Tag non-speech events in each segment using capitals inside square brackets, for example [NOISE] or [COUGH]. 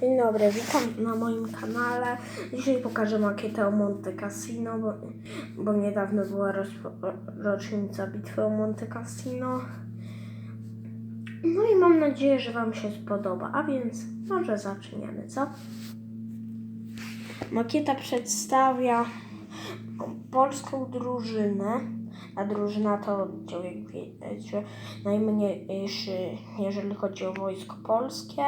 Dzień dobry, witam na moim kanale. Dzisiaj pokażę makietę o Monte Cassino, bo, bo niedawno była rocznica bitwy o Monte Cassino. No i mam nadzieję, że Wam się spodoba, a więc może zaczniemy, co? Makieta przedstawia polską drużynę. A drużyna to jak wiecie, najmniejszy, jeżeli chodzi o wojsko polskie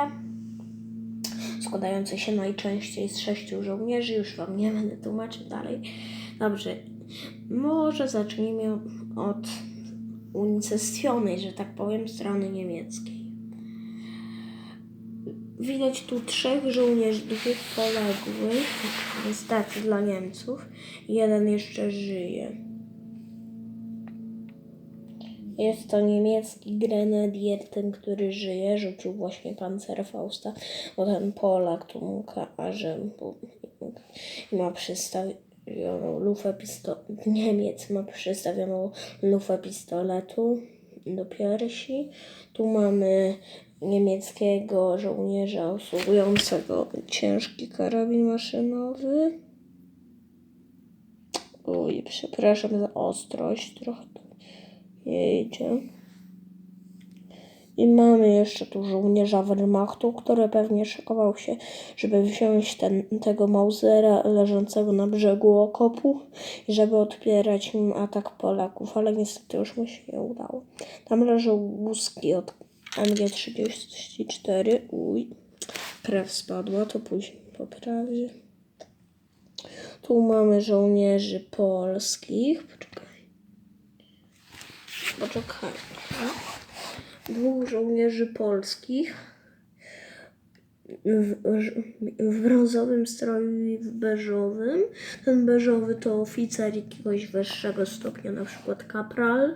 składający się najczęściej z sześciu żołnierzy. Już Wam nie będę tłumaczyć dalej. Dobrze, może zacznijmy od unicestwionej, że tak powiem, strony niemieckiej. Widać tu trzech żołnierzy, dwóch poległych, niestety dla Niemców. Jeden jeszcze żyje. Jest to niemiecki grenadier, ten, który żyje, rzucił właśnie Panzerfausta, bo ten Polak tu mu każe bo ma przystawioną lufę pistoletu, Niemiec ma przystawioną lufę pistoletu do piersi. Tu mamy niemieckiego żołnierza usługującego ciężki karabin maszynowy. Oj, przepraszam za ostrość, trochę tu jedzie. I mamy jeszcze tu żołnierza Wehrmachtu, który pewnie szykował się, żeby wziąć ten, tego Mausera leżącego na brzegu okopu i żeby odpierać nim atak Polaków, ale niestety już mu się nie udało. Tam leżą łuski od MG34. Uj, krew spadła, to później poprawię. Tu mamy żołnierzy polskich. Poczekaj. Dwóch żołnierzy polskich w, w brązowym stroju i w beżowym. Ten beżowy to oficer jakiegoś wyższego stopnia, na przykład kapral.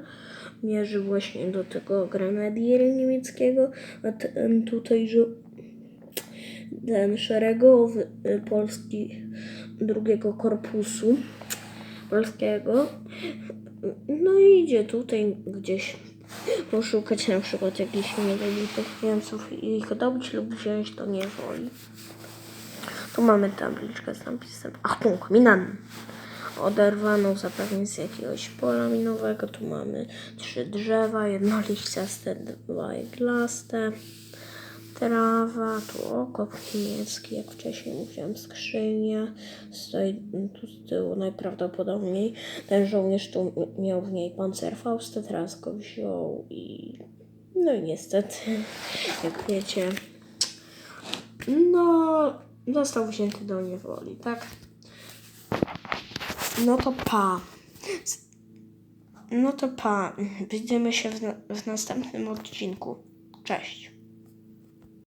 Mierzy właśnie do tego grenadiera niemieckiego, a ten tutaj ten szeregowy polski drugiego korpusu polskiego. No i idzie tutaj gdzieś poszukać na przykład jakichś niewolitych Niemców i ich dobić lub wziąć do niewoli. Tu mamy tabliczkę z napisem Achtung, Minan. Oderwaną zapewne z jakiegoś pola minowego. Tu mamy trzy drzewa, jedno liściaste, dwa iglaste. Trawa, tu okop niemiecki, jak wcześniej mówiłam, skrzynia. Stoi tu z tyłu najprawdopodobniej. Ten żołnierz tu miał w niej pancerfaustę, teraz go wziął i... No i niestety, [LAUGHS] jak wiecie, no został wzięty do niewoli, tak? No to pa. No to pa. Widzimy się w, na- w następnym odcinku. Cześć.